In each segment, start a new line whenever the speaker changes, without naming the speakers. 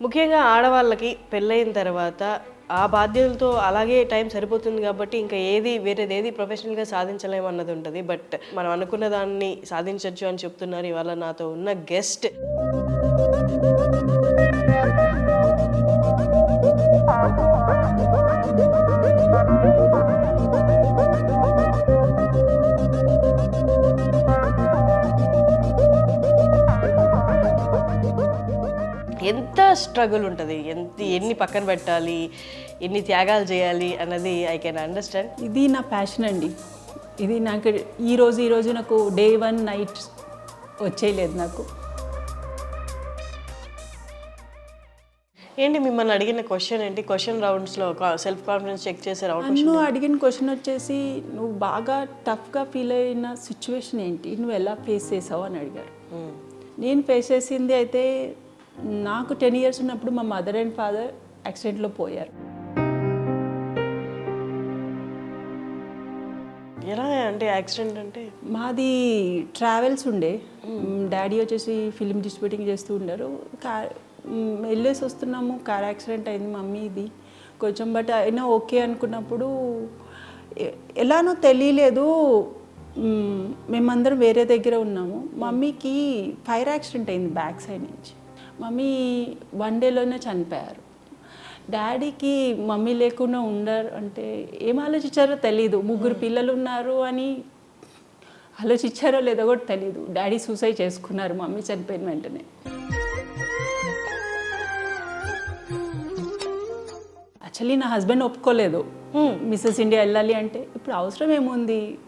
ముఖ్యంగా ఆడవాళ్ళకి పెళ్ళైన తర్వాత ఆ బాధ్యతలతో అలాగే టైం సరిపోతుంది కాబట్టి ఇంకా ఏది వేరేది ఏది ప్రొఫెషనల్గా సాధించలేమన్నది ఉంటుంది. బట్ మనం అనుకున్న దాన్ని సాధించవచ్చు అని చెప్తున్నారు ఇవాళ నాతో ఉన్న గెస్ట్. ఎంత స్ట్రగుల్ ఉంటుంది? ఎంత ఎన్ని పక్కన పెట్టాలి? ఎన్ని త్యాగాలు చేయాలి అన్నది ఐ కెన్ అండర్స్టాండ్
ఇది నా ప్యాషన్ అండి. ఇది నాకు ఈ రోజు ఈ రోజు నాకు డే వన్ నైట్ వచ్చేయలేదు నాకు.
ఏంటి మిమ్మల్ని అడిగిన క్వశ్చన్ ఏంటి? క్వశ్చన్ రౌండ్స్లో సెల్ఫ్ కాన్ఫిడెన్స్ చెక్ చేసే రౌండ్
నన్ను అడిగిన క్వశ్చన్ వచ్చేసి నువ్వు బాగా టఫ్గా ఫీల్ అయిన సిచ్యువేషన్ ఏంటి? నువ్వు ఎలా ఫేస్ చేసావు అని అడిగారు. నేను ఫేస్ చేసింది అయితే నాకు టెన్ ఇయర్స్ ఉన్నప్పుడు మా మదర్ అండ్ ఫాదర్ యాక్సిడెంట్లో పోయారు.
ఎలా అంటే యాక్సిడెంట్ అంటే?
మాది ట్రావెల్స్ ఉండే. డాడీ వచ్చేసి ఫిలిం డిస్ట్రిబ్యూటింగ్ చేస్తూ ఉండారు. కార్ వెళ్ళేసి వస్తున్నాము. కార్ యాక్సిడెంట్ అయింది మమ్మీది కొంచెం బట్ అయినా ఓకే అనుకున్నప్పుడు ఎలానో తెలియలేదు. మేమందరం వేరే దగ్గర ఉన్నాము. మమ్మీకి ఫైర్ యాక్సిడెంట్ అయింది బ్యాక్ సైడ్ నుంచి. మమ్మీ వన్ డేలోనే చనిపోయారు. డాడీకి మమ్మీ లేకుండా ఉండరు అంటే ఏం ఆలోచించారో తెలీదు. ముగ్గురు పిల్లలు ఉన్నారు అని ఆలోచించారో లేదో కూడా తెలీదు. డాడీ సూసైడ్ చేసుకున్నారు మమ్మీ చనిపోయిన వెంటనే. యాక్చువల్లీ నా హస్బెండ్ ఒప్పుకోలేదు. మిస్సెస్ ఇండియా వెళ్ళాలి అంటే ఇప్పుడు అవసరం ఏముంది?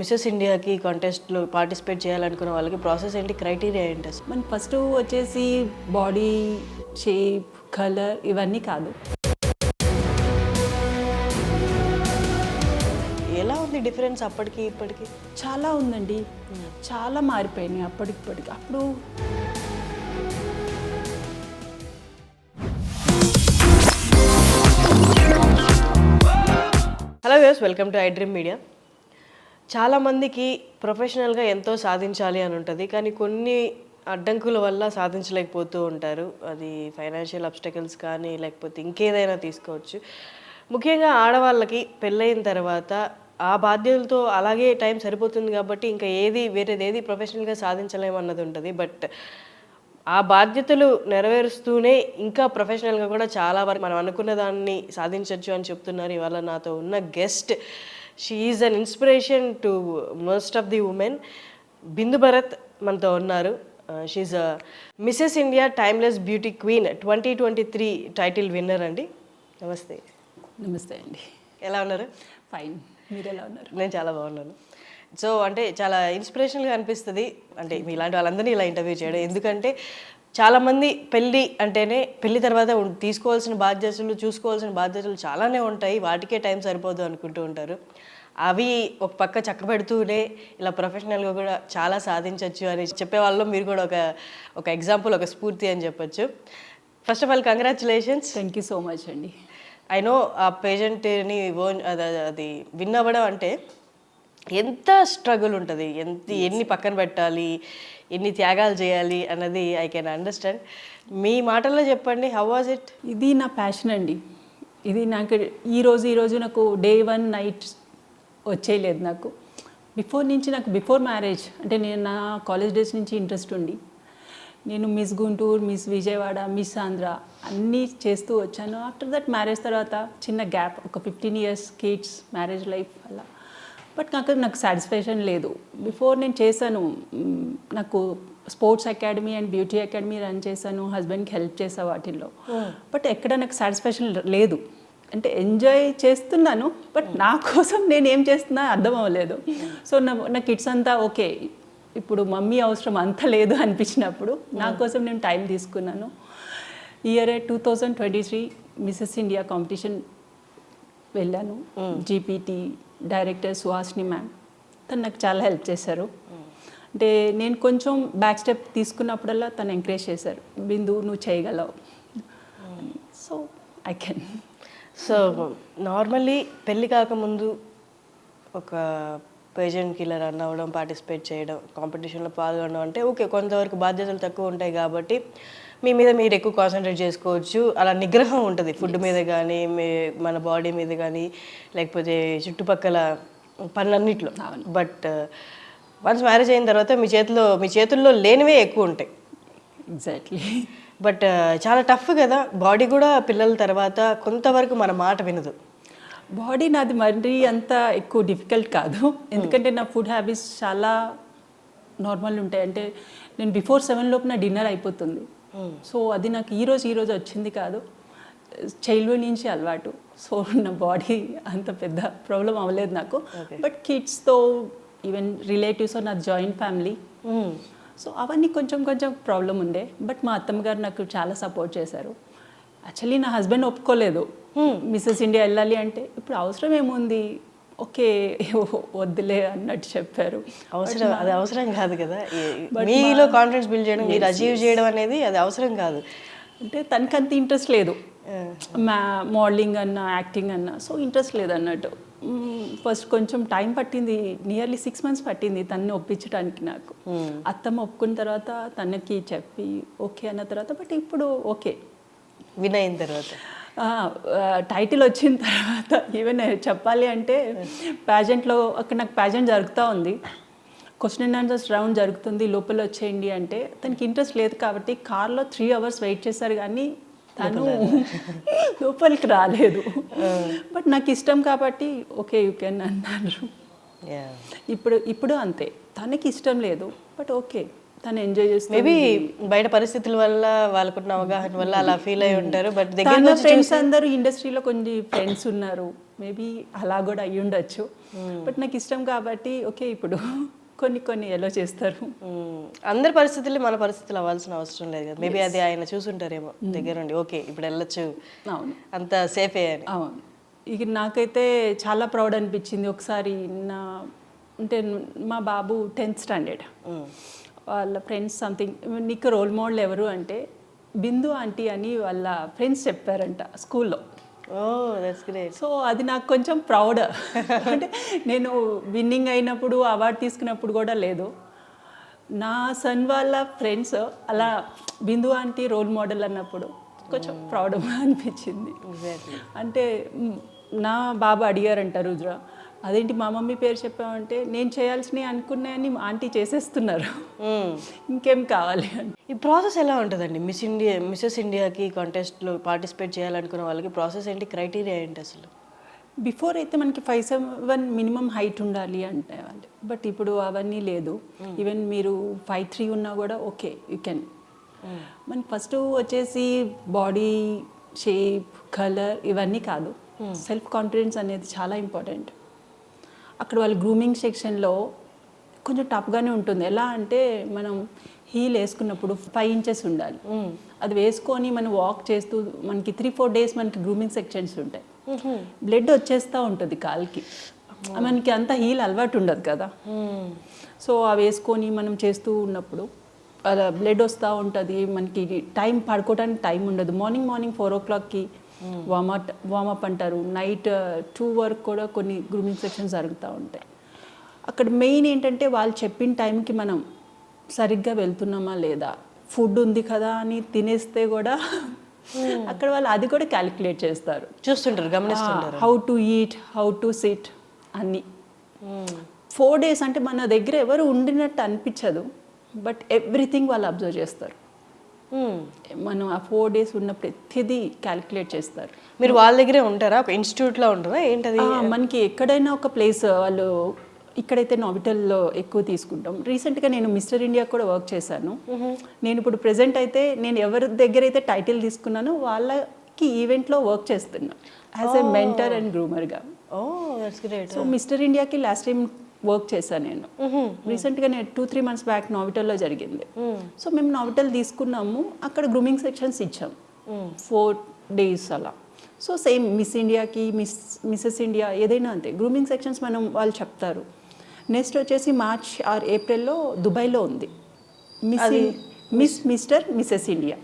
మిసెస్ ఇండియాకి కాంటెస్ట్లో పార్టిసిపేట్ చేయాలనుకున్న వాళ్ళకి ప్రాసెస్ ఏంటి? క్రైటీరియా ఏంటి అసలు?
మన ఫస్ట్ వచ్చేసి బాడీ షేప్ కలర్ ఇవన్నీ కాదు.
ఎలా ఉంది డిఫరెన్స్ అప్పటికి ఇప్పటికి?
చాలా ఉందండి. చాలా మారిపోయినాయి అప్పటికిప్పటికి. అప్పుడు
hello views welcome to I Dream Media చాలామందికి ప్రొఫెషనల్గా ఎంతో సాధించాలి అని ఉంటుంది. కానీ కొన్ని అడ్డంకుల వల్ల సాధించలేకపోతూ ఉంటారు. అది ఫైనాన్షియల్ అబ్స్టకల్స్ కానీ లేకపోతే ఇంకేదైనా తీసుకోవచ్చు. ముఖ్యంగా ఆడవాళ్ళకి పెళ్ళైన తర్వాత ఆ బాధ్యతలతో అలాగే టైం సరిపోతుంది కాబట్టి ఇంకా ఏది వేరేది ఏది ప్రొఫెషనల్గా సాధించలేమన్నది ఉంటుంది. బట్ ఆ బాధ్యతలు నెరవేరుస్తూనే ఇంకా ప్రొఫెషనల్గా కూడా చాలా వరకు మనం అనుకున్న దాన్ని సాధించవచ్చు అని చెప్తున్నారు ఇవాళ నాతో ఉన్న guest she is an inspiration to most of the women Bindu Bharat మనతో ఉన్నారు she's Mrs India timeless beauty queen twenty twenty three title winner అండి నమస్తే
నమస్తే అండి
ఎలా ఉన్నారు
ఫైన్ మీరు ఎలా ఉన్నారు?
నేను చాలా బాగున్నాను. సో అంటే చాలా ఇన్స్పిరేషనల్గా అనిపిస్తుంది. అంటే మీలాంటి వాళ్ళందరినీ ఇలా ఇంటర్వ్యూ చేయడం. ఎందుకంటే చాలామంది పెళ్ళి అంటేనే పెళ్ళి తర్వాత తీసుకోవాల్సిన బాధ్యతలు చూసుకోవాల్సిన బాధ్యతలు చాలానే ఉంటాయి. వాటికే టైం సరిపోదు అనుకుంటూ ఉంటారు. అవి ఒక పక్క చక్కబెడుతూనే ఇలా ప్రొఫెషనల్గా కూడా చాలా సాధించవచ్చు అని చెప్పే వాళ్ళలో మీరు కూడా ఒక ఒక ఎగ్జాంపుల్ ఒక స్ఫూర్తి అని చెప్పొచ్చు. First of all congratulations
thank you so much అండి.
ఐ నో ఆ పేషెంట్ని ఓన్ అది అది విన్ అవ్వడం అంటే ఎంత స్ట్రగుల్ ఉంటుంది. ఎంత ఎన్ని పక్కన పెట్టాలి? ఎన్ని త్యాగాలు చేయాలి అన్నది ఐ కెన్ అండర్స్టాండ్ మీ మాటల్లో చెప్పండి హౌ వాజ్ ఇట్
ఇది నా ప్యాషన్ అండి. ఇది నాకు ఈరోజు ఈరోజు నాకు డే వన్ నైట్ వచ్చేయలేదు నాకు. బిఫోర్ నుంచి నాకు బిఫోర్ మ్యారేజ్ అంటే నేను నా కాలేజ్ డేస్ నుంచి ఇంట్రెస్ట్ ఉండి నేను Miss Guntur Miss Vijayawada Miss Andhra అన్నీ చేస్తూ వచ్చాను. ఆఫ్టర్ దట్ మ్యారేజ్ తర్వాత చిన్న గ్యాప్ ఒక fifteen years kids marriage life అలా. బట్ నాకు నాకు సాటిస్ఫాక్షన్ లేదు. బిఫోర్ నేను చేశాను నాకు sports academy and beauty academy run చేశాను హస్బెండ్కి హెల్ప్ చేసా వాటిల్లో. బట్ ఎక్కడ నాకు సాటిస్ఫాక్షన్ లేదు. అంటే ఎంజాయ్ చేస్తున్నాను బట్ నా కోసం నేను ఏం చేస్తున్నా అర్థం అవ్వలేదు. సో నా నా కిడ్స్ అంతా ఓకే. ఇప్పుడు మమ్మీ అవసరం అంత లేదు అనిపించినప్పుడు నా కోసం నేను టైం తీసుకున్నాను. Year two thousand twenty three Mrs India competition వెళ్ళాను. GPT director Suhasini ma'am. తను నాకు చాలా హెల్ప్ చేశారు. అంటే నేను కొంచెం బ్యాక్ స్టెప్ తీసుకున్నప్పుడల్లా తను ఎంకరేజ్ చేశారు. బిందు నువ్వు చేయగలవు. So I can
so normally పెళ్ళి కాకముందు ఒక పేజెంట్కి ఇలా రన్ అవ్వడం పార్టిసిపేట్ చేయడం కాంపిటీషన్లో పాల్గొనడం అంటే ఓకే కొంతవరకు బాధ్యతలు తక్కువ ఉంటాయి కాబట్టి మీ మీద మీరు ఎక్కువ కాన్సన్ట్రేట్ చేసుకోవచ్చు. అలా నిగ్రహం ఉంటుంది. ఫుడ్ మీద కానీ మీ మన బాడీ మీద కానీ లేకపోతే చుట్టుపక్కల పనులన్నిట్లో. బట్ వన్స్ మ్యారేజ్ అయిన తర్వాత మీ చేతిలో మీ చేతుల్లో లేనివే ఎక్కువ ఉంటాయి.
ఎగ్జాక్ట్లీ
బట్ చాలా టఫ్ కదా. బాడీ కూడా పిల్లల తర్వాత కొంతవరకు మన మాట వినదు.
బాడీ నాది మరీ అంత ఎక్కువ డిఫికల్ట్ కాదు. ఎందుకంటే నా ఫుడ్ హ్యాబిట్స్ చాలా నార్మల్ ఉంటాయి. అంటే నేను బిఫోర్ సెవెన్ లోపు నా డిన్నర్ అయిపోతుంది. సో అది నాకు ఈ రోజు ఈ రోజు వచ్చింది కాదు. చైల్డ్హుడ్ నుంచి అలవాటు. సో నా బాడీ అంత పెద్ద ప్రాబ్లం అవ్వలేదు నాకు. బట్ కిడ్స్తో ఈవెన్ రిలేటివ్స్ నా జాయింట్ ఫ్యామిలీ
మ్మ్.
సో అవన్నీ కొంచెం కొంచెం ప్రాబ్లం ఉండే. బట్ మా అత్తమ్మ గారు నాకు చాలా సపోర్ట్ చేశారు. యాక్చువల్లీ నా హస్బెండ్ ఒప్పుకోలేదు. మిస్సెస్ ఇండియా వెళ్ళాలి అంటే ఇప్పుడు అవసరం ఏముంది? ఓకే వద్దులే అన్నట్టు చెప్పారు.
అవసరం అది అవసరం కాదు కదా. మీలో కాన్ఫిడెన్స్ బిల్డ్ చేయడం మీరు అచీవ్ చేయడం అనేది అది అవసరం కాదు.
అంటే తనకి అంత ఇంట్రెస్ట్ లేదు మా మోడలింగ్ అన్న యాక్టింగ్ అన్న సో ఇంట్రెస్ట్ లేదు అన్నట్టు. ఫస్ట్ కొంచెం టైం పట్టింది నియర్లీ సిక్స్ మంత్స్ పట్టింది తన్ని ఒప్పించడానికి నాకు. అత్తమ్మ ఒప్పుకున్న తర్వాత తనకి చెప్పి ఓకే అన్న తర్వాత బట్ ఇప్పుడు ఓకే
విన్ అయిన తర్వాత.
టైటిల్ వచ్చిన తర్వాత ఈవెన్ చెప్పాలి అంటే ప్యాజెంట్లో అక్కడ నాకు ప్యాజెంట్ జరుగుతూ ఉంది. క్వశ్చన్ అండ్ ఆన్సర్స్ రౌండ్ జరుగుతుంది లోపల వచ్చేయండి అంటే తనకి ఇంట్రెస్ట్ లేదు కాబట్టి కార్లో త్రీ అవర్స్ వెయిట్ చేశారు కానీ తను లోపలికి రాలేదు. బట్ నాకు ఇష్టం కాబట్టి ఓకే యూ కెన్ అన్నారు. ఇప్పుడు ఇప్పుడు అంతే. తనకి ఇష్టం లేదు బట్ ఓకే తను ఎంజాయ్ చేస్తుంది.
మేబీ బయట పరిస్థితుల వల్ల వాళ్ళకున్న అవగాహన వల్ల అలా ఫీల్ అయి ఉంటారు బట్ దగ్గర
ఫ్రెండ్స్ అందరూ ఇండస్ట్రీలో కొన్ని ఫ్రెండ్స్ ఉన్నారు. మేబీ అలా కూడా అయ్యి ఉండొచ్చు. బట్ నాకు ఇష్టం కాబట్టి ఓకే ఇప్పుడు కొన్ని కొన్ని ఎలా చేస్తారు.
మ్మ్. అందరి పరిస్థితులు మన పరిస్థితులు అవ్వాల్సిన అవసరం లేదు కదా. మేబీ అది ఆయన చూసుంటారేమో దగ్గరుండి. ఓకే ఇప్పుడు వెళ్ళొచ్చు.
అవును.
అంత సేఫే అని.
అవును. ఇక నాకైతే చాలా ప్రౌడ్ అనిపించింది. ఒకసారి నా అంటే మా బాబు టెన్త్ స్టాండర్డ్ వాళ్ళ ఫ్రెండ్స్ సంథింగ్ నీకు రోల్ మోడల్ ఎవరు అంటే బిందు ఆంటీ అని వాళ్ళ ఫ్రెండ్స్ చెప్పారంట స్కూల్లో.
ఓ దట్స్ గ్రేట్
సో అది నాకు కొంచెం ప్రౌడ్ అంటే నేను విన్నింగ్ అయినప్పుడు అవార్డు తీసుకున్నప్పుడు కూడా లేదు. నా సన్ వాళ్ళ ఫ్రెండ్స్ అలా బిందు ఆంటీ రోల్ మోడల్ అన్నప్పుడు కొంచెం ప్రౌడ్ అనిపించింది. అంటే నా బాబు అడిగారంట రుద్ర అదేంటి మా మమ్మీ పేరు చెప్పామంటే నేను చేయాల్సినవి అనుకున్నాయని ఆంటీ చేసేస్తున్నారు. ఇంకేం కావాలి అని.
ఈ ప్రాసెస్ ఎలా ఉంటుందండి? మిస్ ఇండియా మిస్సెస్ ఇండియాకి కాంటెస్ట్లో పార్టిసిపేట్ చేయాలనుకున్న వాళ్ళకి ప్రాసెస్ ఏంటి? క్రైటీరియా ఏంటి అసలు?
బిఫోర్ అయితే మనకి ఫైవ్ సెవెన్ మినిమం హైట్ ఉండాలి అంటే వాళ్ళు. బట్ ఇప్పుడు అవన్నీ లేదు. ఈవెన్ మీరు ఫైవ్ త్రీ ఉన్నా కూడా ఓకే యూ కెన్. మనకి ఫస్ట్ వచ్చేసి బాడీ షేప్ కలర్ ఇవన్నీ కాదు. సెల్ఫ్ కాన్ఫిడెన్స్ అనేది చాలా ఇంపార్టెంట్. అక్కడ వాళ్ళు గ్రూమింగ్ సెక్షన్లో కొంచెం టఫ్గానే ఉంటుంది. ఎలా అంటే మనం హీల్ వేసుకున్నప్పుడు ఫైవ్ ఇంచెస్ ఉండాలి. అది వేసుకొని మనం వాక్ చేస్తూ మనకి త్రీ ఫోర్ డేస్ మనకి గ్రూమింగ్ సెక్షన్స్ ఉంటాయి. బ్లడ్ వచ్చేస్తూ ఉంటుంది కాల్కి. మనకి అంత హీల్ అలవాటు ఉండదు కదా. సో అవి వేసుకొని మనం చేస్తూ ఉన్నప్పుడు అలా బ్లడ్ వస్తూ ఉంటుంది. మనకి టైం పడుకోవడానికి టైం ఉండదు. మార్నింగ్ మార్నింగ్ ఫోర్ ఓ క్లాక్కి వామప్ వామప్ అంటారు. నైట్ టూ వరకు కూడా కొన్ని గ్రూమింగ్ సెక్షన్స్ జరుగుతూ ఉంటాయి. అక్కడ మెయిన్ ఏంటంటే వాళ్ళు చెప్పిన టైంకి మనం సరిగ్గా వెళ్తున్నామా లేదా? ఫుడ్ ఉంది కదా అని తినేస్తే కూడా అక్కడ వాళ్ళు అది కూడా క్యాలిక్యులేట్ చేస్తారు.
చూస్తుంటారు గమనిస్తుంటారు.
How to eat how to sit అన్నీ ఫోర్ డేస్ అంటే మన దగ్గర ఎవరు ఉండినట్టు అనిపించదు బట్ ఎవ్రీథింగ్ వాళ్ళు అబ్జర్వ్ చేస్తారు. మనం ఆ ఫోర్ డేస్ ఉన్న ప్రతిదీ క్యాలిక్యులేట్ చేస్తారు.
మీరు వాళ్ళ దగ్గరే ఉంటారా? ఒక ఇన్స్టిట్యూట్లో ఉంటుందా ఏంటది?
మనకి ఎక్కడైనా ఒక ప్లేస్ వాళ్ళు ఇక్కడైతే నావిటల్లో ఎక్కువ తీసుకుంటాం. రీసెంట్గా నేను మిస్టర్ ఇండియా కూడా వర్క్ చేశాను. నేను ఇప్పుడు ప్రెసెంట్ అయితే నేను ఎవరి దగ్గర అయితే టైటిల్ తీసుకున్నానో వాళ్ళకి ఈవెంట్లో వర్క్ చేస్తున్నా. యాజ్ ఎ మెంటర్ అండ్ గ్రూమర్గా
oh that's great
so mister ఇండియాకి లాస్ట్ టైం వర్క్ చేశాను నేను. రీసెంట్గా నేను టూ త్రీ మంత్స్ బ్యాక్ నావిటల్లో జరిగింది. సో మేము నావిటల్ తీసుకున్నాము. అక్కడ గ్రూమింగ్ సెక్షన్స్ ఇచ్చాం. ఫోర్ డేస్ అలా. సో సేమ్ మిస్ ఇండియాకి మిస్ మిస్సెస్ ఇండియా ఏదైనా అంతే. గ్రూమింగ్ సెక్షన్స్ మనం వాళ్ళు చెప్తారు. నెక్స్ట్ వచ్చేసి మార్చ్ ఆర్ ఏప్రిల్లో దుబాయ్లో ఉంది. Miss Miss Mister Mrs India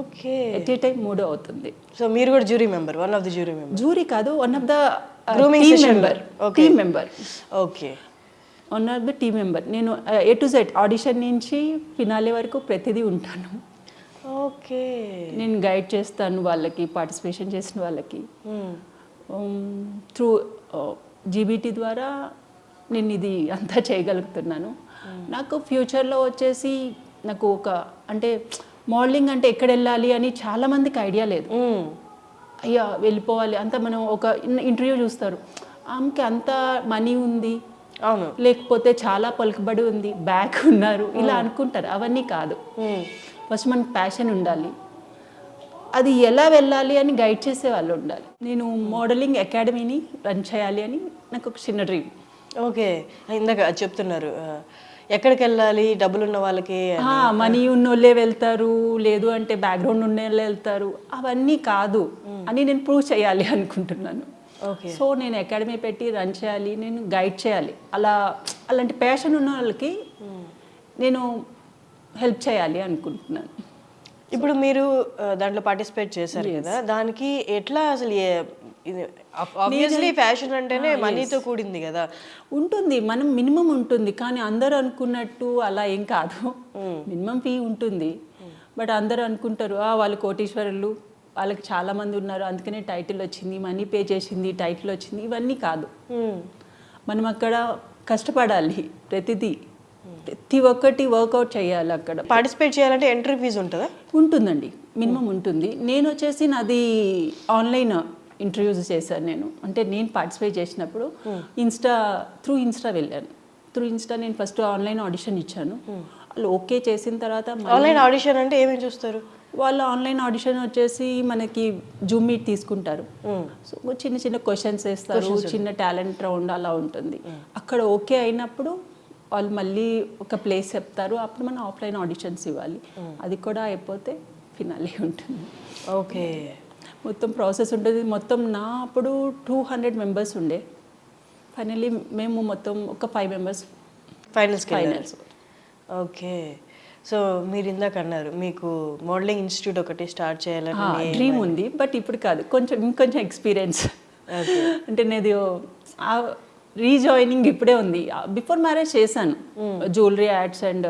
okay.
At a time మూడో అవుతుంది.
సో మీరు కూడా jury member one of the jury member
jury కాదు one of the
session
member. Team member
okay
one of the team member నేను A to Z audition నుంచి finale వరకు ప్రతిదీ ఉంటాను.
ఓకే.
నేను గైడ్ చేస్తాను వాళ్ళకి పార్టిసిపేషన్ చేసిన వాళ్ళకి. త్రూ జీబీటీ ద్వారా నేను ఇది అంతా చేయగలుగుతున్నాను. నాకు ఫ్యూచర్లో వచ్చేసి నాకు ఒక అంటే మోడలింగ్ అంటే ఎక్కడ వెళ్ళాలి అని చాలామందికి ఐడియా లేదు. అయ్యా వెళ్ళిపోవాలి. అంత మనం ఒక ఇంటర్వ్యూ చూస్తారు. ఆమెకి అంత మనీ ఉంది
అవును.
లేకపోతే చాలా పలుకుబడి ఉంది బ్యాక్ ఉన్నారు ఇలా అనుకుంటారు. అవన్నీ కాదు. ఫస్ట్ మనకి ప్యాషన్ ఉండాలి. అది ఎలా వెళ్ళాలి అని గైడ్ చేసే వాళ్ళు ఉండాలి. నేను మోడలింగ్ అకాడమీని రన్ చేయాలి అని నాకు ఒక చిన్న డ్రీమ్.
ఓకే. ఇందాక చెప్తున్నారు. ఎక్కడికి వెళ్ళాలి? డబ్బులు ఉన్న వాళ్ళకి
మనీ ఉన్నోళ్ళే వెళ్తారు లేదు అంటే బ్యాక్గ్రౌండ్ ఉన్నోళ్ళే వెళ్తారు. అవన్నీ కాదు అని నేను ప్రూవ్ చేయాలి అనుకుంటున్నాను. సో నేను అకాడమీ పెట్టి రన్ చేయాలి నేను గైడ్ చేయాలి. అలా అలాంటి ప్యాషన్ ఉన్న వాళ్ళకి నేను హెల్ప్ చేయాలి అనుకుంటున్నాను.
ఇప్పుడు మీరు దాంట్లో పార్టిసిపేట్ చేశారు కదా దానికి ఎట్లా అసలు ఆబ్వియస్లీ ఫ్యాషన్ అంటేనే మనీతో కూడింది కదా.
ఉంటుంది మనం మినిమం ఉంటుంది కానీ అందరూ అనుకున్నట్టు అలా ఏం కాదు. మినిమం ఫీ ఉంటుంది. బట్ అందరూ అనుకుంటారు "ఆ, వాళ్ళు కోటీశ్వరులు వాళ్ళకి చాలా మంది ఉన్నారు. అందుకనే టైటిల్ వచ్చింది మనీ పే చేసింది టైటిల్ వచ్చింది ఇవన్నీ కాదు. మనం అక్కడ కష్టపడాలి ప్రతిదీ. ప్రతి ఒక్కటి వర్కౌట్ చేయాలి అక్కడ.
పార్టిసిపేట్ చేయాలంటే ఎంట్రీ ఫీజు ఉంటుందా?
ఉంటుందండి. మినిమం ఉంటుంది. నేను వచ్చేసి నాది ఆన్లైన్ ఇంటర్వ్యూస్ చేశాను నేను. అంటే నేను పార్టిసిపేట్ చేసినప్పుడు ఇన్స్టా త్రూ ఇన్స్టా వెళ్ళాను. త్రూ ఇన్స్టా నేను ఫస్ట్ ఆన్లైన్ ఆడిషన్ ఇచ్చాను. వాళ్ళు ఓకే చేసిన తర్వాత
ఆన్లైన్ ఆడిషన్ అంటే ఏమేమి చూస్తారు?
వాళ్ళు ఆన్లైన్ ఆడిషన్ వచ్చేసి మనకి జూమ్ మీట్ తీసుకుంటారు. సో చిన్న చిన్న క్వశ్చన్స్ వేస్తారు చిన్న టాలెంట్ రౌండ్ అలా ఉంటుంది. అక్కడ ఓకే అయినప్పుడు వాళ్ళు మళ్ళీ ఒక ప్లేస్ చెప్తారు. అప్పుడు మనం ఆఫ్లైన్ ఆడిషన్స్ ఇవ్వాలి. అది కూడా అయిపోతే ఫినాలే ఉంటుంది.
ఓకే.
మొత్తం ప్రాసెస్ ఉంటుంది. మొత్తం నా అప్పుడు టూ హండ్రెడ్ మెంబర్స్ ఉండే. ఫైనల్లీ మేము మొత్తం ఒక ఫైవ్ మెంబర్స్
ఫైనల్స్కి
ఫైనల్స్.
ఓకే. సో మీరు ఇందాక అన్నారు మీకు మోడలింగ్ ఇన్స్టిట్యూట్ ఒకటి స్టార్ట్ చేయాలని
డ్రీమ్ ఉంది బట్ ఇప్పుడు కాదు. కొంచెం ఇంకొంచెం ఎక్స్పీరియన్స్ అంటే నేను రీజాయినింగ్ ఇప్పుడే ఉంది. బిఫోర్ మ్యారేజ్ చేశాను. జ్యువెలరీ యాడ్స్ అండ్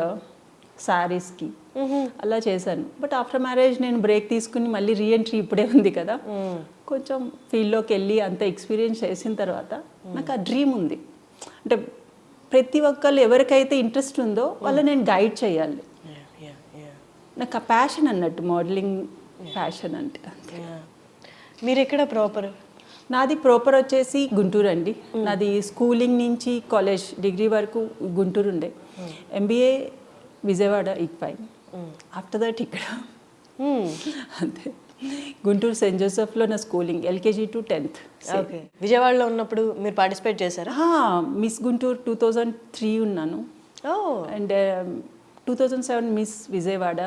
శారీస్కి అలా చేశాను. బట్ ఆఫ్టర్ మ్యారేజ్ నేను బ్రేక్ తీసుకుని మళ్ళీ రీఎంట్రీ ఇప్పుడే ఉంది కదా. కొంచెం ఫీల్డ్లోకి వెళ్ళి అంత ఎక్స్పీరియన్స్ చేసిన తర్వాత నాకు ఆ డ్రీమ్ ఉంది. అంటే ప్రతి ఒక్కళ్ళు ఎవరికైతే ఇంట్రెస్ట్ ఉందో వాళ్ళని నేను గైడ్ చేయాలి. నాకు ఆ ప్యాషన్ అన్నట్టు మోడలింగ్ ప్యాషన్ అంటే అంతే.
మీరు ఎక్కడ ప్రాపర్
నాది ప్రాపర్ వచ్చేసి గుంటూరు అండి. నాది స్కూలింగ్ నుంచి కాలేజ్ డిగ్రీ వరకు గుంటూరు ఉండే. ఎంబీఏ విజయవాడ ఇక్ఫైన్ ఆఫ్టర్ దట్ ఇక్కడ. అంతే. గుంటూరు సెయింట్ జోసెఫ్లో నా schooling LKG to tenth
okay విజయవాడలో ఉన్నప్పుడు మీరు పార్టిసిపేట్ చేశారా?
Miss Guntur two thousand three ఉన్నాను. And two thousand seven Miss Vijayawada.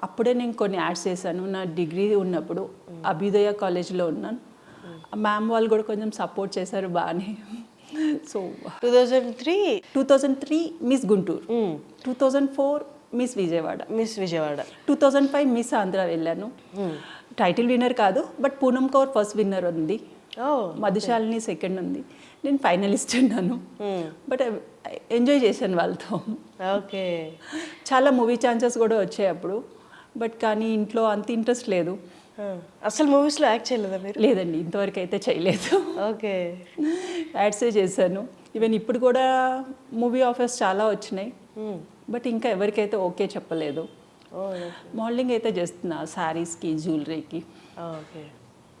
అప్పుడే నేను కొన్ని యాడ్స్ చేశాను. నా డిగ్రీ ఉన్నప్పుడు అభ్యుదయ కాలేజ్లో ఉన్నాను. మ్యామ్ వాళ్ళు కూడా కొంచెం సపోర్ట్ చేశారు బాగానే. So
two thousand three?
Two thousand three Miss Guntur. Two thousand four Miss Vijayawada.
Miss Vijayawada.
Two thousand five Miss Andhra వెళ్ళాను. టైటిల్ విన్నర్ కాదు but Poonam Kaur first winner ఉంది. మధుశాలిని సెకండ్ ఉంది. నేను ఫైనలిస్ట్ ఉన్నాను. But enjoy చేశాను వాళ్ళతో.
Okay.
చాలా movie chances కూడా వచ్చాయి అప్పుడు. బట్ కానీ ఇంట్లో అంత ఇంట్రెస్ట్ లేదు.
అసలు మూవీస్లో యాక్ట్ చేయలేదా మీరు?
లేదండి ఇంతవరకు అయితే చేయలేదు.
ఓకే.
యాడ్సే చేశాను. ఈవెన్ ఇప్పుడు కూడా మూవీ ఆఫర్స్ చాలా వచ్చినాయి. బట్ ఇంకా ఎవరికైతే ఓకే చెప్పలేదు. మోడలింగ్ అయితే చేస్తున్నా శారీస్కి జ్యువెలరీకి.
ఓకే.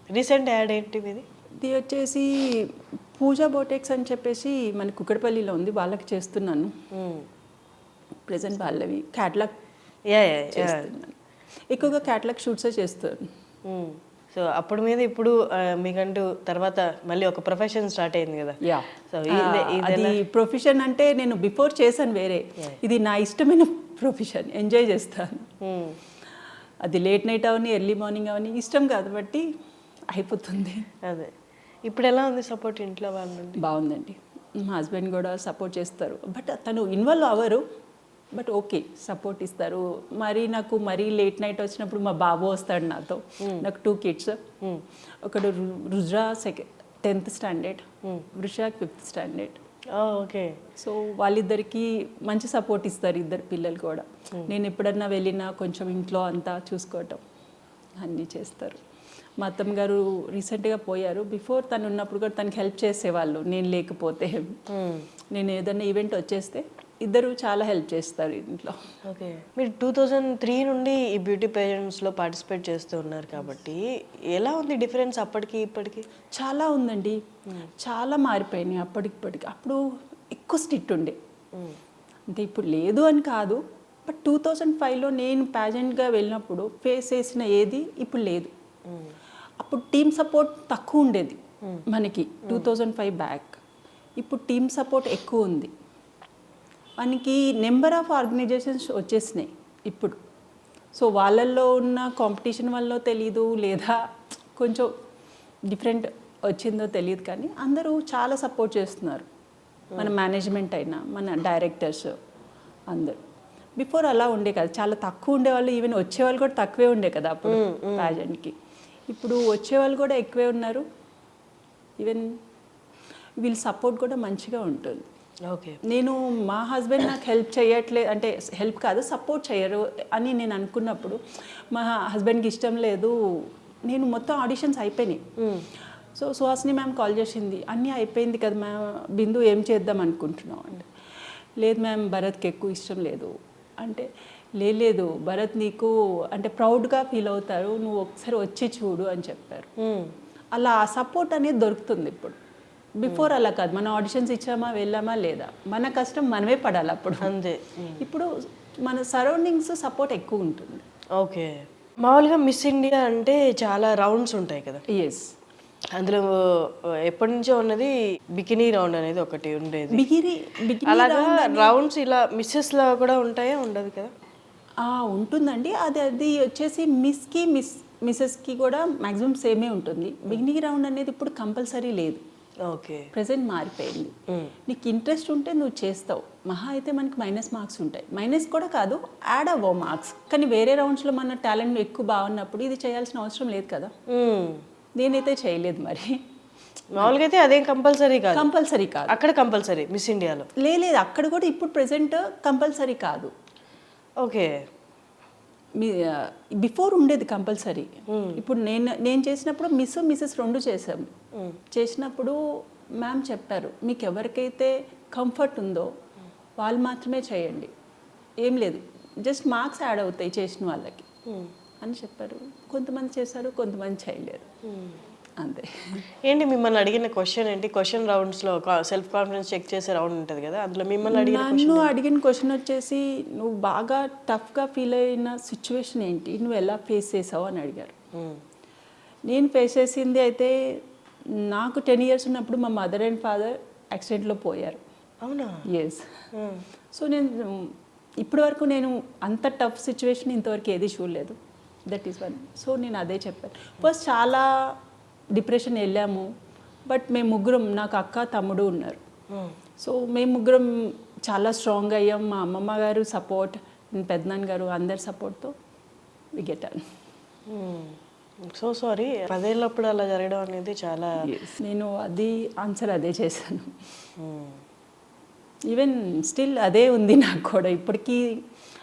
రీసెంట్ యాడ్ ఏంటి మీది?
ఇది వచ్చేసి పూజా బోటెక్స్ అని చెప్పేసి మన కుక్కడపల్లిలో ఉంది వాళ్ళకి చేస్తున్నాను. ప్రజెంట్ వాళ్ళవి క్యాట్లాగ్
యా యా.
చేస్తున్నాను. ఎక్కువగా క్యాట్లాగ్ షూట్సే చేస్తాను
సో అప్పుడు మీద ఇప్పుడు మీకంటూ తర్వాత మళ్ళీ ఒక ప్రొఫెషన్ స్టార్ట్ అయింది కదా.
యా.
సో ఇది
అది ప్రొఫెషన్ అంటే నేను బిఫోర్ చేశాను వేరే. ఇది నా ఇష్టమైన ప్రొఫెషన్ ఎంజాయ్ చేస్తాను. అది లేట్ నైట్ అవని ఎర్లీ మార్నింగ్ అవని ఇష్టం కాబట్టి అయిపోతుంది.
అదే. ఇప్పుడు ఎలా ఉంది సపోర్ట్ ఇంట్లో వాళ్ళ
బాగుందండి. మా హస్బెండ్ కూడా సపోర్ట్ చేస్తారు. బట్ తను ఇన్వాల్వ్ అవ్వరు. బట్ ఓకే సపోర్ట్ ఇస్తారు. మరి నాకు మరీ లేట్ నైట్ వచ్చినప్పుడు మా బాబు వస్తాడు నాతో. నాకు టూ కిడ్స్ ఒకడు రు- Rujra second tenth standard Vrishak fifth standard
okay
so వాళ్ళిద్దరికి మంచి సపోర్ట్ ఇస్తారు ఇద్దరు పిల్లలు కూడా. నేను ఎప్పుడన్నా వెళ్ళినా కొంచెం ఇంట్లో అంతా చూసుకోవటం అన్నీ చేస్తారు. మా అత్తమ్మ గారు రీసెంట్గా పోయారు. బిఫోర్ తను ఉన్నప్పుడు కూడా తనకి హెల్ప్ చేసేవాళ్ళు. నేను లేకపోతే. నేను ఏదైనా ఈవెంట్ వచ్చేస్తే ఇద్దరు చాలా హెల్ప్ చేస్తారు ఇంట్లో.
ఓకే. మీరు టూ థౌజండ్ త్రీ నుండి ఈ బ్యూటీ పేజెంట్స్లో పార్టిసిపేట్ చేస్తూ ఉన్నారు కాబట్టి ఎలా ఉంది డిఫరెన్స్ అప్పటికి ఇప్పటికి?
చాలా ఉందండి. చాలా మారిపోయినాయి అప్పటికిప్పటికి అప్పుడు ఎక్కువ స్ట్రిక్ట్ ఉండే. అంటే ఇప్పుడు లేదు అని కాదు. బట్ టూ థౌజండ్ ఫైవ్లో నేను ప్యాజెంట్గా వెళ్ళినప్పుడు ఫేస్ చేసిన ఏది ఇప్పుడు లేదు. అప్పుడు టీమ్ సపోర్ట్ తక్కువ ఉండేది మనకి టూ థౌజండ్ ఫైవ్ బ్యాక్. ఇప్పుడు టీమ్ సపోర్ట్ ఎక్కువ ఉంది. మనకి నెంబర్ ఆఫ్ ఆర్గనైజేషన్స్ వచ్చేసినాయి ఇప్పుడు. సో వాళ్ళల్లో ఉన్న కాంపిటీషన్ వల్ల తెలీదు లేదా కొంచెం డిఫరెంట్ వచ్చిందో తెలియదు కానీ అందరూ చాలా సపోర్ట్ చేస్తున్నారు. మన మేనేజ్మెంట్ అయినా మన డైరెక్టర్స్ అందరూ. బిఫోర్ అలా ఉండే కదా చాలా తక్కువ ఉండేవాళ్ళు ఈవెన్ వచ్చేవాళ్ళు కూడా తక్కువే ఉండే కదా అప్పుడు ప్యాజెంట్కి ఇప్పుడు వచ్చేవాళ్ళు కూడా ఎక్కువే ఉన్నారు. ఈవెన్ వీళ్ళ సపోర్ట్ కూడా మంచిగా ఉంటుంది. నేను మా హస్బెండ్ నాకు హెల్ప్ చేయట్లేదు అంటే హెల్ప్ కాదు సపోర్ట్ చేయరు అని నేను అనుకున్నప్పుడు మా హస్బెండ్కి ఇష్టం లేదు. నేను మొత్తం ఆడిషన్స్ అయిపోయినాయి. సో సుహాసిని మ్యామ్ కాల్ చేసింది. అన్నీ అయిపోయింది కదా మ్యామ్ బిందు ఏం చేద్దాం అనుకుంటున్నాం అంటే లేదు మ్యామ్ భరత్కి ఎక్కువ ఇష్టం లేదు. అంటే "లే- లేదు భరత్ నీకు అంటే ప్రౌడ్గా ఫీల్ అవుతారు నువ్వు ఒకసారి వచ్చి చూడు అని చెప్పారు. అలా ఆ సపోర్ట్ అనేది దొరుకుతుంది ఇప్పుడు. బిఫోర్ అలా కాదు. మన ఆడిషన్స్ ఇచ్చామా వెళ్ళామా లేదా? మన కష్టం మనమే పడాలి అప్పుడు.
అంతే.
ఇప్పుడు మన సరౌండింగ్స్ సపోర్ట్ ఎక్కువ ఉంటుంది.
ఓకే. మామూలుగా మిస్ ఇండియా అంటే చాలా రౌండ్స్ ఉంటాయి కదా.
ఎస్
అందులో ఎప్పటి నుంచో ఉన్నది బికినీ రౌండ్ అనేది ఒకటి ఉండేది.
బిగిరి
అలాగా రౌండ్స్ ఇలా మిస్సెస్ లా కూడా ఉంటాయా ఉండదు కదా?
ఉంటుందండి. అది అది వచ్చేసి మిస్కి మిస్ మిస్సెస్కి కూడా మ్యాక్సిమం సేమే ఉంటుంది. బిగినింగ్ రౌండ్ అనేది ఇప్పుడు కంపల్సరీ లేదు.
ఓకే.
ప్రజెంట్ మారిపోయింది. నీకు ఇంట్రెస్ట్ ఉంటే నువ్వు చేస్తావు. మహా అయితే మనకి మైనస్ మార్క్స్ ఉంటాయి. మైనస్ కూడా కాదు యాడ్ అవ్వవు మార్క్స్. కానీ వేరే రౌండ్స్లో మన టాలెంట్ ఎక్కువ బాగున్నప్పుడు ఇది చేయాల్సిన అవసరం లేదు కదా. నేనైతే చేయలేదు మరి.
మామూలుగా అయితే అదేం కంపల్సరీ కాదు.
కంపల్సరీ కాదు.
అక్కడ కంపల్సరీ మిస్ ఇండియాలో.
లేదు అక్కడ కూడా ఇప్పుడు ప్రెసెంట్ కంపల్సరీ కాదు.
ఓకే.
మీ బిఫోర్ ఉండేది కంపల్సరీ. ఇప్పుడు నేను నేను చేసినప్పుడు మిస్ మిస్సెస్ రెండు చేసాం చేసినప్పుడు మ్యామ్ చెప్పారు మీకు ఎవరికైతే కంఫర్ట్ ఉందో వాళ్ళు మాత్రమే చేయండి. ఏం లేదు జస్ట్ మార్క్స్ యాడ్ అవుతాయి చేసిన వాళ్ళకి. అని చెప్పారు. కొంతమంది చేశారు కొంతమంది చేయలేరు అంతే.
ఏంటి మిమ్మల్ని అడిగిన క్వశ్చన్ ఏంటి? క్వశ్చన్ రౌండ్స్లో సెల్ఫ్ కాన్ఫిడెన్స్ చెక్ చేసే రౌండ్ ఉంటుంది కదా అందులో మిమ్మల్ని అడిగిన
నన్ను అడిగిన క్వశ్చన్ వచ్చేసి నువ్వు బాగా టఫ్గా ఫీల్ అయిన సిచ్యువేషన్ ఏంటి? నువ్వు ఎలా ఫేస్ చేసావు అని అడిగారు. నేను ఫేస్ చేసింది అయితే నాకు టెన్ ఇయర్స్ ఉన్నప్పుడు మా మదర్ అండ్ ఫాదర్ యాక్సిడెంట్లో పోయారు.
అవునా?
ఎస్. సో నేను ఇప్పటి వరకు నేను అంత టఫ్ సిచ్యువేషన్ ఇంతవరకు ఏది చూడలేదు. దట్ ఈస్ వన్ సో నేను అదే చెప్పాను. ఫస్ట్ చాలా డిప్రెషన్ వెళ్ళాము. బట్ మేము ముగ్గురం నాకు అక్క తమ్ముడు ఉన్నారు.
మ్మ్.
సో మేము ముగ్గురం చాలా స్ట్రాంగ్ అయ్యాం. మా అమ్మమ్మ గారు సపోర్ట్ పెద్దనాన్న గారు అందరి సపోర్ట్తో విగెటాను
సో సారీ పదేళ్ళప్పుడు అలా జరగడం అనేది చాలా
నేను అది ఆన్సర్ అదే చేశాను. ఈవెన్ స్టిల్ అదే ఉంది నాకు కూడా. ఇప్పటికీ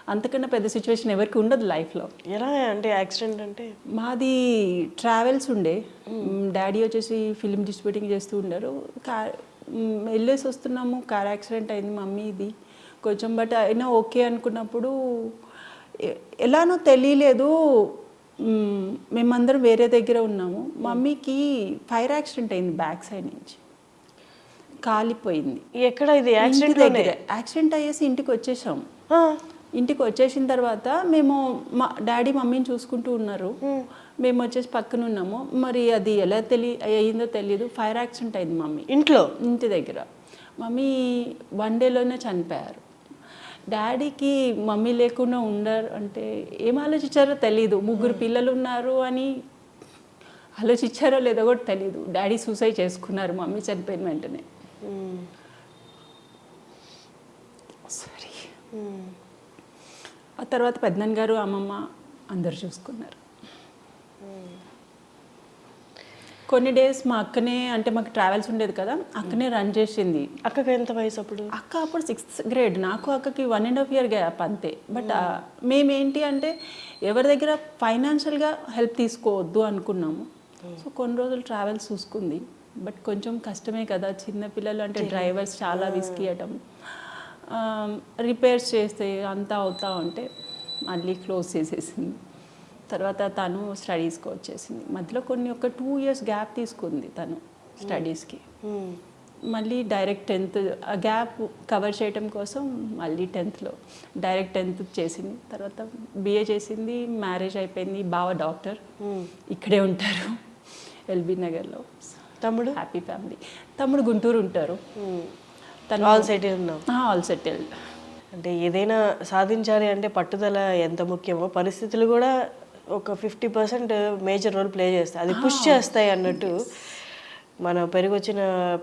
అంతకన్నా పెద్ద సిచ్యువేషన్ ఎవరికి ఉండదు లైఫ్లో
ఎలా అంటే యాక్సిడెంట్ అంటే?
మాది ట్రావెల్స్ ఉండే. డాడీ వచ్చేసి ఫిలిం డిస్ట్రిబ్యూటింగ్ చేస్తూ ఉండరు. కార్ వెళ్ళేసి వస్తున్నాము. కార్ యాక్సిడెంట్ అయింది మమ్మీది కొంచెం బట్ అయినా ఓకే అనుకున్నప్పుడు ఎలానో తెలియలేదు. మేమందరం వేరే దగ్గర ఉన్నాము. మమ్మీకి ఫైర్ యాక్సిడెంట్ అయింది బ్యాక్ సైడ్ నుంచి. కాలిపోయింది.
ఎక్కడ ఇది? యాక్సిడెంట్
యాక్సిడెంట్ అయ్యేసి ఇంటికి వచ్చేసాం. ఇంటికి వచ్చేసిన తర్వాత మేము మా డాడీ మమ్మీని చూసుకుంటూ ఉన్నారు. మేము. వచ్చేసి పక్కన ఉన్నాము. మరి అది ఎలా తెలి అయ్యిందో తెలియదు ఫైర్ యాక్సిడెంట్ అయింది మమ్మీ.
ఇంట్లో?
ఇంటి దగ్గర. మమ్మీ వన్ డేలోనే చనిపోయారు. డాడీకి మమ్మీ లేకుండా ఉండరు అంటే ఏం ఆలోచించారో తెలీదు. ముగ్గురు పిల్లలు ఉన్నారు అని ఆలోచించారో లేదో కూడా తెలీదు. డాడీ సూసైడ్ చేసుకున్నారు మమ్మీ చనిపోయిన వెంటనే. సారీ. ఆ తర్వాత పెద్దనాన్న గారు అమ్మమ్మ అందరు చూసుకున్నారు. కొన్ని డేస్ మా అక్కనే అంటే మాకు ట్రావెల్స్ ఉండేది కదా అక్కనే రన్ చేసింది.
అక్కకి ఎంత వయసు అప్పుడు?
అక్క అప్పుడు సిక్స్త్ గ్రేడ్ నాకు అక్కకి one and half year gap అంతే. బట్ మేమేంటి అంటే ఎవరి దగ్గర ఫైనాన్షియల్గా హెల్ప్ తీసుకోవద్దు అనుకున్నాము. సో కొన్ని రోజులు ట్రావెల్స్ చూసుకుంది. బట్ కొంచెం కష్టమే కదా చిన్న పిల్లలు అంటే డ్రైవర్స్ చాలా విసికియటం రిపేర్స్ చేస్తే అంతా అవుతా ఉంటే మళ్ళీ క్లోజ్ చేసేసింది. తర్వాత తను స్టడీస్కి వచ్చేసింది. మధ్యలో కొన్ని ఒక టూ ఇయర్స్ గ్యాప్ తీసుకుంది తను స్టడీస్కి. మళ్ళీ డైరెక్ట్ టెన్త్ ఆ గ్యాప్ కవర్ చేయడం కోసం మళ్ళీ టెన్త్లో డైరెక్ట్ టెన్త్ చేసింది. తర్వాత బిఏ చేసింది మ్యారేజ్ అయిపోయింది బావ డాక్టర్. ఇక్కడే ఉంటారు ఎల్బీ నగర్లో.
తమ్ముడు?
హ్యాపీ ఫ్యామిలీ తమ్ముడు గుంటూరు ఉంటారు.
ఆల్ సెటిల్ ఉన్నాం
ఆల్ సెటిల్డ్
అంటే ఏదైనా సాధించాలి అంటే పట్టుదల ఎంత ముఖ్యమో పరిస్థితులు కూడా ఒక fifty percent major role play చేస్తాయి. అది పుష్ చేస్తాయి అన్నట్టు మనం పెరిగొచ్చిన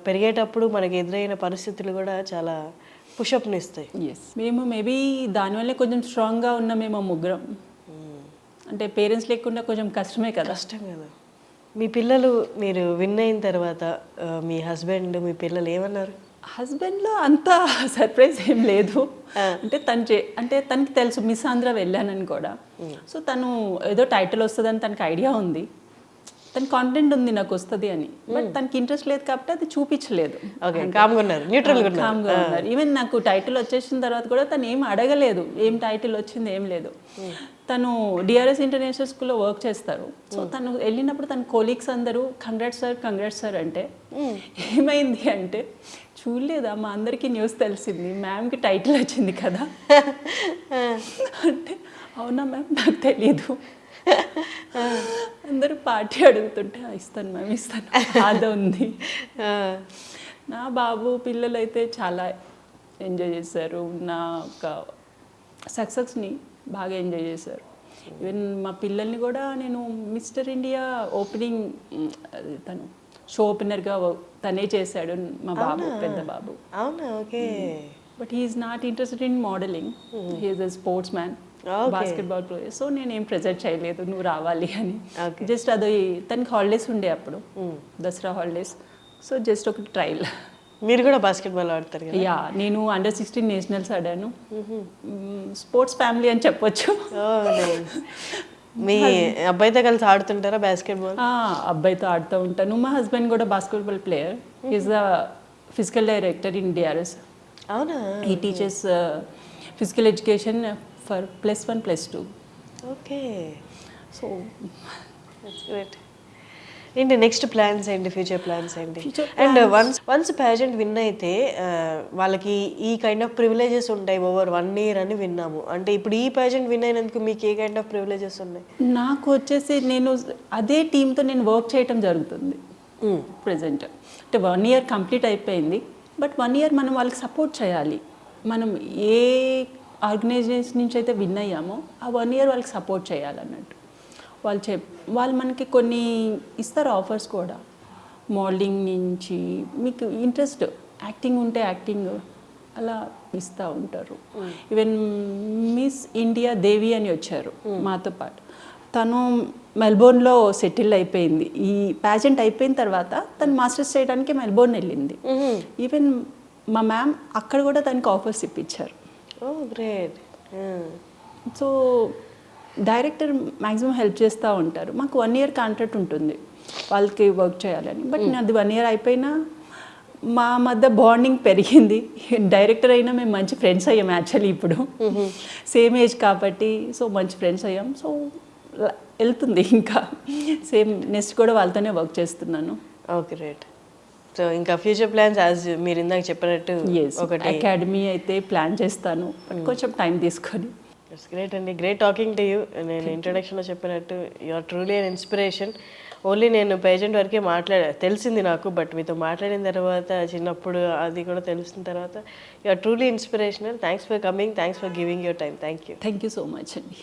పెరిగేటప్పుడు మనకి ఎదురైన పరిస్థితులు కూడా చాలా పుషప్ని ఇస్తాయి.
ఎస్ మేము మేబీ దానివల్లే కొంచెం స్ట్రాంగ్గా ఉన్నామేమో ముగ్గురం. అంటే పేరెంట్స్ లేకుండా కొంచెం కష్టమే కదా.
కష్టం కదా. మీ పిల్లలు మీరు విన్ అయిన తర్వాత మీ హస్బెండ్ మీ పిల్లలు ఏమన్నారు?
హస్బెండ్లో అంత సర్ప్రైజ్ ఏం లేదు. అంటే తను చే అంటే తనకి తెలుసు మిస్ ఆంధ్ర వెళ్ళానని కూడా. సో తను ఏదో టైటిల్ వస్తుందని తనకి ఐడియా ఉంది. తన కాన్ఫిడెంట్ ఉంది నాకు వస్తుంది అని. బట్ తనకి ఇంట్రెస్ట్ లేదు కాబట్టి అది చూపించలేదు.
ఉన్నారు
ఈవెన్ నాకు టైటిల్ వచ్చేసిన తర్వాత కూడా తను ఏం అడగలేదు. ఏం టైటిల్ వచ్చింది ఏం లేదు. తను డిఆర్ఎస్ ఇంటర్నేషనల్ స్కూల్లో వర్క్ చేస్తారు. సో తను వెళ్ళినప్పుడు తన కోలీగ్స్ అందరూ కంగ్రాట్స్ సార్ కంగ్రాట్స్ సార్ అంటే ఏమైంది అంటే చూడలేదా. మా అందరికీ న్యూస్ తెలిసింది. మ్యామ్కి టైటిల్ వచ్చింది కదా. అంటే అవునా మ్యామ్ నాకు తెలియదు అందరూ పార్టీ అడుగుతుంటే "ఆ, ఇస్తాను మ్యామ్ ఇస్తాను. బాధ ఉంది. నా బాబు పిల్లలు అయితే చాలా ఎంజాయ్ చేశారు. నా ఒక సక్సెస్ని బాగా ఎంజాయ్ చేశారు. ఈవెన్ మా పిల్లల్ని కూడా నేను మిస్టర్ ఇండియా ఓపెనింగ్ తను షో ఓపెనర్గా తనే చేశాడు మా బాబు పెద్ద బాబు.
అవునా? Okay.
But he's not interested in modelling he's a sports man. Basketball player so నేను ఏం ప్రెజెంట్ చేయలేదు నువ్వు రావాలి అని. జస్ట్ అది తనకి హాలిడేస్ ఉండే అప్పుడు. దసరా హాలిడేస్ సో జస్ట్ ఒక ట్రయల్
మీరు కూడా బాస్కెట్బాల్ ఆడతారు
యా నేను అండర్ సిక్స్టీన్ నేషనల్స్ ఆడాను. స్పోర్ట్స్ ఫ్యామిలీ అని చెప్పొచ్చు.
Nice. మీ అబ్బాయితో కలిసి ఆడుతుంటారా బాస్కెట్బాల్
ఆ, అబ్బాయితో ఆడుతూ ఉంటాను. మా హస్బెండ్ కూడా basketball player is the physical director in DRS
అవునా?
ఈ teachers physical education for plus one plus two
okay
so
great ఏంటి నెక్స్ట్ ప్లాన్స్ ఏంటి ఫ్యూచర్ ప్లాన్స్ ఏంటి? And once once pageant win అయితే ఆ, వాళ్ళకి ఈ కైండ్ ఆఫ్ ప్రివిలేజెస్ ఉంటాయి. ఓవర్ వన్ ఇయర్ అని విన్నాము. అంటే ఇప్పుడు ఈ ప్యాజెంట్ విన్ అయినందుకు మీకు ఏ కైండ్ ఆఫ్ ప్రివిలేజెస్ ఉన్నాయి?
నాకు వచ్చేసి నేను అదే టీంతో నేను వర్క్ చేయటం జరుగుతుంది. ప్రజెంట్ అంటే వన్ ఇయర్ కంప్లీట్ అయిపోయింది. బట్ వన్ ఇయర్ మనం వాళ్ళకి సపోర్ట్ చేయాలి. మనం ఏ ఆర్గనైజేషన్ నుంచి అయితే విన్ అయ్యామో ఆ వన్ ఇయర్ వాళ్ళకి సపోర్ట్ చేయాలన్నట్టు. వాళ్ళు చెప్ వాళ్ళు మనకి కొన్ని ఇస్తారు ఆఫర్స్ కూడా. మోడలింగ్ నుంచి మీకు ఇంట్రెస్ట్ యాక్టింగ్ ఉంటే యాక్టింగ్ అలా ఇస్తూ ఉంటారు. ఈవెన్ మిస్ ఇండియా దేవి అని వచ్చారు మాతో పాటు. తను మెల్బోర్న్లో సెటిల్ అయిపోయింది. ఈ ప్యాజెంట్ అయిపోయిన తర్వాత తను మాస్టర్స్ చేయడానికి మెల్బోర్న్ వెళ్ళింది. ఈవెన్ మా మ్యామ్ అక్కడ కూడా తనకి ఆఫర్స్ ఇప్పించారు.
Great.
So director maximum help చేస్తూ ఉంటారు. మాకు వన్ ఇయర్ కాంట్రాక్ట్ ఉంటుంది. వాళ్ళకి వర్క్ చేయాలని. బట్ అది వన్ ఇయర్ అయిపోయినా మా మధ్య బాండింగ్ పెరిగింది. డైరెక్టర్ అయినా మేము మంచి ఫ్రెండ్స్ అయ్యాం యాక్చువల్లీ ఇప్పుడు. సేమ్ ఏజ్ కాబట్టి సో మంచి ఫ్రెండ్స్ అయ్యాం. సో వెళ్తుంది ఇంకా. సేమ్ నెక్స్ట్ కూడా వాళ్ళతోనే వర్క్ చేస్తున్నాను.
ఓ గ్రేట్ సో ఇంకా ఫ్యూచర్ ప్లాన్స్ యాజ్ మీరు ఇందాక చెప్పినట్టు ఒకటి
అకాడమీ అయితే ప్లాన్ చేస్తాను. బట్ కొంచెం టైం తీసుకొని.
ఇట్స్ గ్రేట్ అండి గ్రేట్ టాకింగ్ టు యూ నేను ఇంట్రొడక్షన్లో చెప్పినట్టు you are truly an inspiration only నేను పేజెంట్ వరకే మాట్లాడా తెలిసింది నాకు బట్ మీతో మాట్లాడిన తర్వాత చిన్నప్పుడు అది కూడా తెలిసిన తర్వాత you are truly inspirational thanks for coming thanks for giving your time thank you
thank you so much అండి